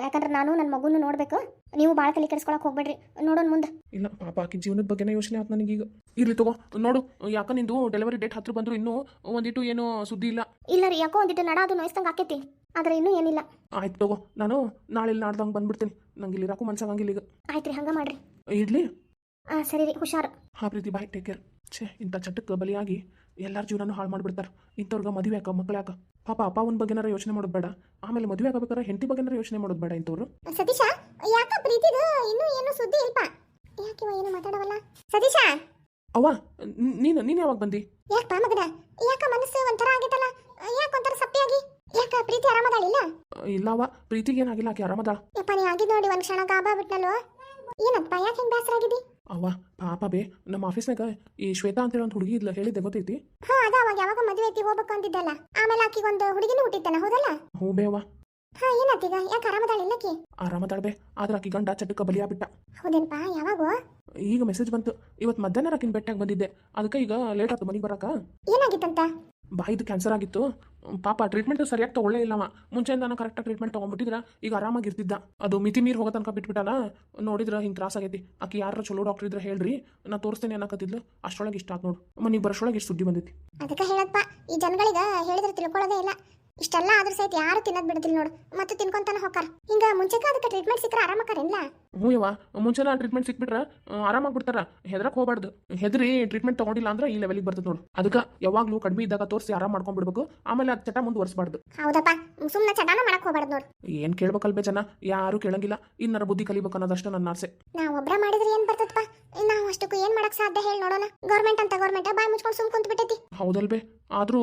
ಯಾಕಂದ್ರೆ ನಾನು ನನ್ನ ಮಗುನು ನೋಡ್ಬೇಕು. ನೀವು ಭಾಳ ತಲೆ ಕೆಡಿಸ್ಕೊಳಕ್ ಹೋಗ್ಬೇಡ್ರಿ. ನೋಡೋಣ ಮುಂದೆ. ಇಲ್ಲ ಪಾಪ ಆಕಿ ಜೀವನದ ಬಗ್ಗೆನೇ ಯೋಚನೆ ಆಯ್ತು ನನಗೀಗ. ಇರ್ಲಿ ತಗೋ. ನೋಡು ಯಾಕ ನಿಂದು ಡೆಲಿವರಿ ಡೇಟ್ ಹತ್ರ ಬಂದ್ರು ಇನ್ನೂ ಒಂದಿಟ್ಟು ಏನು ಸುದ್ದಿ ಇಲ್ಲ. ಇಲ್ಲ ರೀ ಯಾಕೋ ಒಂದಿಟ್ಟು ನಡ ಅದು ನೋಯ್ಸ್ತಂಗೆ ಆಕೈತಿ. ಆದ್ರೆ ಇನ್ನೂ ಏನಿಲ್ಲ. ಆಯ್ತು ತಗೋ ನಾನು ನಾಳೆ ಇಲ್ಲಿ ನಾಡ್ದಂಗೆ ಬಂದ್ಬಿಡ್ತೀನಿ. ನಂಗೆ ಇಲ್ಲಿ ರಾಕು ಮನ್ಸಾಗಂಗಿಲ್ಲ ಈಗ. ಆಯ್ತು ರೀ ಹಂಗೆ ಮಾಡ್ರಿ. ಇಡ್ಲಿ? ಹಾಂ ಸರಿ ರೀ ಹುಷಾರು. ಹಾ ಪ್ರೀತಿ ಬಾಯ್ ಟೇಕ್ ಕೇರ್ ಛೇ ಇಂಥ ಚಟಕ್ಕೆ ಬಲಿಯಾಗಿ ಎಲ್ಲರ ಜೀವನನೂ ಹಾಳು ಮಾಡ್ಬಿಡ್ತಾರೆ. ಇಂಥವ್ರಿಗೆ ಮದುವೆ ಯಾಕ ಮಕ್ಳು ಯಾಕ ಪಾಪ ಅಪ್ಪ ಅವನ ಬಗ್ಗೆನಾರ ಯೋಚನೆ ಮಾಡೋದು ಬೇಡ. ಆಮೇಲೆ ಮದುವೆ ಆಗಬೇಕಾದ್ರೆ ಹೆಂಡತಿ ಬಗ್ಗೆನಾರ ಯೋಚನೆ ಮಾಡೋದು ಬೇಡ ಇಂಥವ್ರು. ಸತೀಶ ಯಾಕ ಪ್ರೀತಿದು ಇನ್ನೂ ಏನು ಸುದ್ದಿ ಇಲ್ಪ ಯಾಕೆ ಇವ ಏನು ಮಾತಾಡವಲ್ಲ ಸತೀಶ ಅವ್ವ ನೀನು ನೀನು ಯಾವಾಗ ಬಂದಿ? ಯಾಕಪ್ಪ ಮಗನ? ಯಾಕ ಮನಸ್ಸು ಒಂಥರ ಆಗಿತಲ್ಲ ಯಾಕ ಒಂಥರ ಸಪ್ಪಿಯಾಗಿ ಯಾಕ ಪ್ರೀತಿ ಆರಾಮದಾಳಿಲ್ಲ ಇಲ್ಲವ ಪ್ರೀತಿಗೆ ಏನಾಗಿಲ್ಲ ಆಕೆ ಆರಾಮದ. ಯಪ್ಪ ನೀ ಆಗಿದ್ ನೋಡಿ ಒಂದ್ ಕ್ಷಣ ಗಾಬಾ ಬಿಟ್ನಲ್ವ ಏನಪ್ಪ ಯಾಕೆ ಹಿಂಗ್ ಬೇಸರ ಆಗಿದ್ದಿ ಅವ್ವ ಪಾಪ ಬೇ ನಮ್ಮ ಆಫೀಸ್ನಾಗ ಈ ಶ್ವೇತಾ ಅಂತೇಳಿ ಒಂದು ಹುಡುಗಿ ಇದ್ಲ ಹೇಳಿದ್ದೆ ಗೊತ್ತೈತಿ? ಹಾ ಅದ ಅವಾಗ ಯಾವಾಗ ಮದುವೆ ಐತಿ ಹೋಗ್ಬೇಕು ಅಂತಿದ್ದಲ್ಲ ಆಮೇಲೆ ಆಕಿಗೆ ಒಂದು ಹುಡುಗಿನೂ ಹುಟ್ಟಿದ್ದಾನ ಹೌದಲ್ಲ? ಹ್ಞೂ ಬೇ ಅವ್ವ. ಹಾ ಏನಾತೀಗ ಯಾಕೆ ಆರಾಮದಾಳಿಲ್ಲಕ್ಕೆ ಆರಾಮದಾಳ ಬೇ ಆದ್ರೆ ಆಕಿ ಗಂಡ ಬಲಿಯಾ ಬಲಿಯಾಗ್ಬಿಟ್ಟ ಹೌದೇನಪ್ಪ ಯಾವಾಗ? ಈಗ ಮೆಸೇಜ್ ಬಂತು. ಇವತ್ತು ಮಧ್ಯಾಹ್ನ ಆಕಿನ ಬೆಟ್ಟಾಗಿ ಬಂದಿದ್ದೆ. ಅದಕ್ಕೆ ಈಗ ಲೇಟ್ ಆಯ್ತು ಮನೆಗೆ ಬರಕ. ಏನಾಗಿತ್ತಂತ? ಬಾಯಿದು ಕ್ಯಾನ್ಸರ್ ಆಗಿತ್ತು. ಪಾಪ ಟ್ರೀಟ್ಮೆಂಟ್ ಸರಿಯಾಗಿ ತೊಗೊಳ್ಳೇ ಇಲ್ಲವ. ಮುಂಚೆಯಿಂದ ನಾನು ಕರೆಕ್ಟಾಗಿ ಟ್ರೀಟ್ಮೆಂಟ್ ತೊಗೊಂಡ್ಬಿಟ್ಟಿದ್ರ ಈಗ ಆರಾಮಾಗಿರ್ತಿದ್ದ ಅದು ಮಿತಿ ಮೀರಿ ಹೋಗೋ ತನಕ ಬಿಟ್ಬಿಟ್ಟಲ್ಲ? ನೋಡಿದ್ರೆ ಹಿಂಗೆ ತ್ರಾಸ ಆಗೈತಿ. ಆಕಿ ಯಾರು ಚಲೋ ಡಾಕ್ಟರ್ ಇದ್ರೆ ಹೇಳ್ರಿ. ನಾ ತೋರಿಸ್ತೇನೆ ಅನ್ನಕತ್ತಿದ್ಲು. ಅಷ್ಟೊಳಗೆ ಇಷ್ಟ ಆತ್ ನೋಡು. ಮನಿಗೆ ಬರೋಷ್ಟೊಳಗೆ ಇಷ್ಟು ಸುದ್ದಿ ಬಂದೈತಿ. ಅದಕ್ಕೆ ಹೇಳಪ್ಪ. ಈ ಜನಗಳಿಗೆ ಹೇಳಿದ್ರೆ ತಿಳ್ಕೊಳ್ಳೋದೇ ಇಲ್ಲ. ಇಷ್ಟೆಲ್ಲ ಆದ್ರೂ ಸಹಿತ ಯಾರು ತಿನ್ನೋದ್ ಬಿಡದಿಲ್ಲ ನೋಡು. ಮತ್ತೆ ತಿನ್ಕೊಂತಾನೆ ಹೋಗಾರ ಹಿಂಗ ಮುಂಚೆಕ ಅದಕ್ಕೆ ಟ್ರೀಟ್ಮೆಂಟ್ ಸಿಕ್ಕರೆ ಆರಾಮಕ್ಕಾರೇನ್ಲ? ಹ್ಞೂ ಯವ್ವ. ಮುಂಚೆಲ್ಲ ಟ್ರೀಟ್ಮೆಂಟ್ ಸಿಕ್ಬಿಟ್ರೆ ಆರಾಮಾಗ್ಬಿಡ್ತಾರ ಹೆದ್ರಕ್ ಹೋಗ್ಬಾರ್ದು. ಹೆದ್ರಿ ಟ್ರೀಟ್ಮೆಂಟ್ ತಗೊಂಡಿಲ್ಲ ಅಂದ್ರೆ ಈ ಲೆವೆಲಿಗೆ ಬರ್ತದೆ ನೋಡು. ಅದಕ್ಕೆ ಯಾವಾಗಲೂ ಕಡಿಮೆ ಇದ್ದಾಗ ತೋರಿಸಿ ಆರಾಮ್ ಮಾಡ್ಕೊಂಡ್ಬಿಡ್ಬೇಕು ಆಮೇಲೆ ಅದು ಚಟ ಮುಂದುವರ್ಸ್ಬಾರ್ದು. ಹೌದಪ್ಪ. ಸುಮ್ಮನೆ ಚಟಾನ ಮಾಡಕ್ ಹೋಗ್ಬಾರ್ದು ನೋಡು. ಏನ್ ಕೇಳ್ಬೇಕಲ್ಬೇ ಜನ? ಯಾರು ಕೇಳಂಗಿಲ್ಲ. ಇನ್ನರ ಬುದ್ಧಿ ಕಲಿಬೇಕು ಅನ್ನೋದಷ್ಟು ನನ್ನ ಆಸೆ. ನಾವ್ ಒಬ್ರ ಮಾಡಿದ್ರೆ ಏನ್ ಬರ್ತದಪ್ಪ? ನಾವು ಅಷ್ಟಕ್ಕೂ ಏನ್ ಮಾಡಕ್ ಸಾಧ್ಯ ಹೇಳಿ ನೋಡೋಣ. ಗೌರ್ಮೆಂಟ್ ಅಂತ ಗೌರ್ಮೆಂಟ್. ಬಾಯ್ ಮುಚ್ಕೊಂಡು ಸುಮ್ ಕುಂತ್ ಬಿಟ್ಟೈತಿ ಹೌದಲ್ಬೇ ಆದರೂ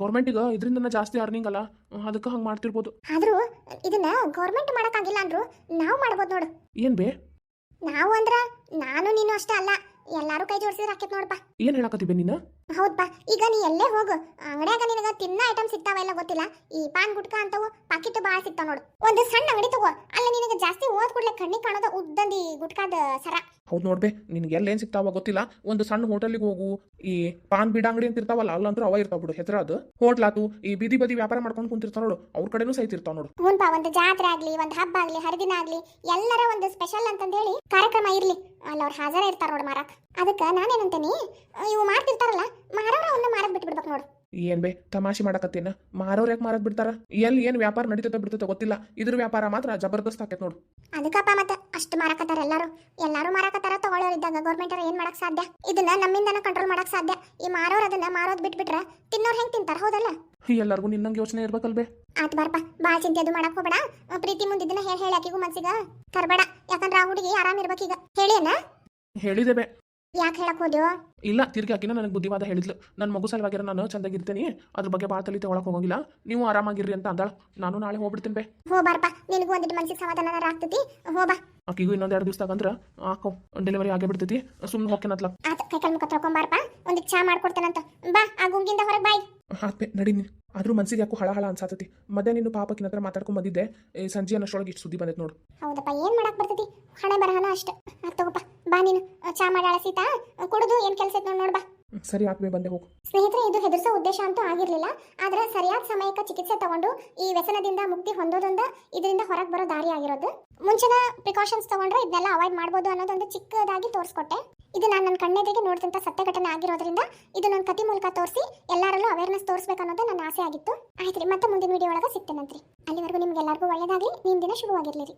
ಗೌರ್ಮೆಂಟಿಗೆ ಇದರಿಂದ ಜಾಸ್ತಿ ಅರ್ನಿಂಗ್ ಅಲ್ಲ. ಅದಕ್ಕೆ ಹಂಗೆ ಮಾಡ್ತಿರ್ಬೋದು. ಆದ್ರೂ ಇದನ್ನ ಗೌರ್ಮೆಂಟ್ ಮಾಡಕ್ಕಾಗಿಲ್ಲ ಅಂದ್ರು ನಾವು ಮಾಡ್ಬೋದು ನೋಡು. ಏನು ಬೇ? ನಾವು ಅಂದ್ರ ನಾನು ನೀನು ಅಷ್ಟೇ ಅಲ್ಲ. ಎಲ್ಲಾರು ಕೈ ಜೋಡಿಸಿದ್ರೆ ಆಕೇತ್ ನೋಡಪ್ಪ ಏನು ಬೇ ನೀನು? ಹೌದಪ್ಪ ಈಗ ನೀ ಎಲ್ಲೇ ಹೋಗು. ಅಂಗಡಿಯಾಗ ನಿನಗ ತಿನ್ನ ಐಟಮ್ ಸಿಗ್ತಾವ ಇಲ್ಲ ಗೊತ್ತಿಲ್ಲ? ಈ ಪಾನ್ ಗುಟ್ಕ ಅಂತವು ಪಾಕಿಟ್ ಬಾಳ ಸಿಗ್ತಾವ ನೋಡು. ಒಂದು ಸಣ್ಣ ಅಂಗಡಿ ತಗೋ. ಅಲ್ಲಿ ನಿನಗೆ ಜಾಸ್ತಿ ಓದ್ ಕೂಡ್ಲೆ ಕಣ್ಣಿಗೆ ಕಾಣೋದ ಉದ್ದಂದಿ ಗುಟ್ಕಾದ ಸರ. ಹೌದ್ ನೋಡ್ಬೇ ನಿನಗೆ ಎಲ್ಲ ಏನ್ ಸಿಗ್ತಾವ ಗೊತ್ತಿಲ್ಲ? ಒಂದು ಸಣ್ಣ ಹೋಟೆಲಿಗೆ ಹೋಗು. ಈ ಪಾನ್ ಬಿಡ ಅಂಗಡಿ ಅಂತ ಇರ್ತಾವಲ್ಲ ಅಲ್ಲಂದ್ರೂ ಅವ ಇರ್ತಾವ ಬಿಡು ಹೆಸರು ಅದು. ಹೋಟ್ಲ್ ಆತು ಈ ಬೀದಿ ಬದಿ ವ್ಯಾಪಾರ ಮಾಡ್ಕೊಂಡು ಕುಂತಿರ್ತಾವ ನೋಡು. ಅವ್ರ ಕಡೆನೂ ಸಹಿತ ಇರ್ತಾವ ನೋಡು. ಹ್ಞೂನ್ಪ ಒಂದು ಜಾತ್ರೆ ಆಗ್ಲಿ ಒಂದು ಹಬ್ಬ ಆಗ್ಲಿ ಹರಿದಿನ ಆಗ್ಲಿ ಎಲ್ಲರ ಒಂದು ಸ್ಪೆಷಲ್ ಅಂತಂದೇಳಿ ಕಾರ್ಯಕ್ರಮ ಇರ್ಲಿ. ಅಲ್ಲಿ ಅವ್ರು ಹಾಜರ ಇರ್ತಾರ ನೋಡು ಮಾರಾಕ್. ಅದಕ್ಕೆ ನಾನೇನಂತೇನಿ? ಇವು ಮಾಡ್ತಿರ್ತಾರಲ್ಲ ಮಾರೋರ ಅವನ್ನ ಮಾರಕ್ ಬಿಟ್ಬಿಡ್ಬೇಕು ನೋಡು. ಏನ್ ಬೇ ತಮಾಷೆ ಮಾಡಕತ್ತೇನ? ಮಾರೋರ್ ಯಾಕೆ ಮಾರಕ್ ಬಿಡ್ತಾರ? ಎಲ್ಲಿ ಏನ್ ವ್ಯಾಪಾರ ನಡೀತದ ಬಿಡ್ತದ ಗೊತ್ತಿಲ್ಲ. ಇದ್ರ ವ್ಯಾಪಾರ ಮಾತ್ರ ಜಬರ್ದಸ್ತ್ ಆಕೈತ್ ನೋಡು. ಅದಕ್ಕಪ್ಪ ಮತ್ತೆ ಅಷ್ಟು ಮಾರಾಕತ್ತಾರ ಎಲ್ಲಾರು. ಎಲ್ಲಾರು ತಗೊಳ್ಳೋರು ಇದ್ದಾಗ. ಗೌರ್ಮೆಂಟ್ ಏನ್ ಮಾಡಕ್ ಸಾಧ್ಯ? ಇದನ್ನ ನಮ್ಮಿಂದನ ಕಂಟ್ರೋಲ್ ಮಾಡಕ್ ಸಾಧ್ಯ? ಈ ಮಾರೋರ್ ಅದನ್ನ ಮಾರೋದ್ ಬಿಟ್ಬಿಟ್ರ ತಿನ್ನೋರ್ ಹೆಂಗ್ ತಿಂತಾರ? ಹೌದಲ್ಲ? ಎಲ್ಲರಿಗೂ ನಿನ್ನಂಗ್ ಯೋಚನೆ ಇರ್ಬೇಕಲ್ಬೇ. ಆತ್ ಬಾರಪ್ಪ ಬಾಳ ಚಿಂತೆ ಅದು ಮಾಡಕ್ ಹೋಗ್ಬೇಡ. ಪ್ರೀತಿ ಮುಂದಿದ್ದನ್ನ ಹೇಳಿ ಹೇಳಿ ಆಕಿಗೂ ಮನ್ಸಿಗ ಕರ್ಬೇಡ ಯಾಕಂದ್ರ ಆ ಹುಡುಗಿ ಆರಾಮ್ ಇರ್ಬೇಕೀಗ ಹೇಳಿಯನ್ನ ಹೇಳಿದೆ ಬೇ. ಯಾಕೆ ಹೇಳಕ್ ಹೋದ್ಯೋ? ಇಲ್ಲ ತಿರ್ಗಿ ಆಕಿನ ನನಗೆ ಬುದ್ಧಿವಾದ ಹೇಳಿದ್ಲು. ನನ್ನ ಮಗು ಸಲುವಾಗಿರ ನಾನು ಚಂದಾಗಿರ್ತೀನಿ. ಅದ್ರ ಬಗ್ಗೆ ಭಾಳ ತಲೆ ತಗೊಳಕ್ ಹೋಗಂಗಿಲ್ಲ. ನೀವು ಆರಾಮಾಗಿರ್ರಿ ಅಂತ ಅಂದಾಳ. ನಾನು ನಾಳೆ ಹೋಗ್ಬಿಡ್ತೀನಿ ಬೇ. ಹೋ ಬಾರಪ್ಪ ನಿನಗೂ ಒಂದಿಟ್ಟು ಮನ್ಸಿಗೆ ಸಮಾಧಾನ ಆಗ್ತೈತಿ? ಹೋ ಬಾ ಆಕಿಗೂ ಇನ್ನೊಂದು ಎರಡು ದಿವಸದಾಗ ತಗಂದ್ರ ಹಾಕೋ ಡೆಲಿವರಿ ಆಗೇ ಬಿಡ್ತೈತಿ. ಸುಮ್ಮನೆ ಹೋಗ್ಕೆನತ್ಲ ಆತ ಕೈ ಕಾಲ್ ಮುಖ ತೊಳ್ಕೊಂಬಾರಪ್ಪ ಒಂದಿಟ್ಟು ಚಾ ಮಾಡ್ಕೊಡ್ತೇನಂತ. ಬಾ ಆ ಗುಂಗಿಂದ ಹೊರಗೆ ಬಾಯ್. ಹಾಕ್ಬೆ ನಡೀನಿ ಆದ್ರೂ ಮನ್ಸಿಗೆ ಯಾಕೋ ಹಳ ಹಳ ಅನ್ಸಾತತಿ. ಮದ್ಯ ನೀನು ಪಾಪಕ್ಕಿನ ಹತ್ರ ಮಾತಾಡ್ಕೊಂಡ್ ಬಂದಿದ್ದೆ. ಈ ಸಂಜೆ ಅನ್ನೋಷ್ಟೊಳಗೆ ಇಷ್ಟು ಸುದ್ದಿ ಬಂದೈತೆ ನೋಡು. ಹೌದಪ್ಪ ಏನ್ ಮಾಡಕ್ ಬರ್ತೈತಿ? ಹಣೆ ಬರಹನ ಅಷ್ಟ. ತಗೋಪ್ಪ ಬಾ ನೀನು. ಚಾ ಮಾಡಾಳ ಸೀತಾ. ಕುಡಿದು ಏನ್ ಕೆಲಸ ನೋಡ್ ಬಾ. ಸರಿ ಹಾಕ್ಬೆ ಬಂದೆ ಹೋಗು. ಸ್ನೇಹಿತರೆ ಇದು ಹೆದರ್ಸೋ ಉದ್ದೇಶ ಅಂತೂ ಆಗಿರ್ಲಿಲ್ಲ. ಆದ್ರೆ ಸರಿಯಾದ ಸಮಯಕ್ಕೆ ಚಿಕಿತ್ಸೆ ತಗೊಂಡು ಈ ವ್ಯಸನದಿಂದ ಮುಕ್ತಿ ಹೊಂದೋದೊಂದು ಇದರಿಂದ ಹೊರಗೆ ಬರೋ ದಾರಿ ಆಗಿರೋದು. ಮುಂಚಿನ ಪ್ರಿಕಾಷನ್ಸ್ ತಗೊಂಡ್ರೆ ಇದನ್ನೆಲ್ಲ ಅವಾಯ್ಡ್ ಮಾಡ್ಬೋದು ಅನ್ನೋದೊಂದು ಚಿಕ್ಕದಾಗಿ ತೋರಿಸ್ಕೊಟ್ಟೆ. ಇದು ನಾನು ನನ್ನ ಕಣ್ಣೆದುರಿಗೆ ನೋಡಿದಂಥ ಸತ್ಯ ಘಟನೆ ಆಗಿರೋದ್ರಿಂದ ಇದು ನನ್ನ ಕತಿ ಮೂಲಕ ತೋರಿಸಿ ಎಲ್ಲರಲ್ಲೂ ಅವೇರ್ನೆಸ್ ತೋರಿಸ್ಬೇಕು ಅನ್ನೋದು ನನ್ನ ಆಸೆ ಆಗಿತ್ತು. ಆಯ್ತು ರೀ ಮತ್ತೆ ಮುಂದಿನ ವಿಡಿಯೋ ಒಳಗೆ ಸಿಗ್ತೇನಂತ್ರಿ. ಅಲ್ಲಿವರೆಗೂ ನಿಮ್ಗೆಲ್ಲರಿಗೂ ಒಳ್ಳೇದಾಗಲಿ ನಿಮ್ಮ ದಿನ ಶುಭವಾಗಿರ್ಲಿ ರೀ.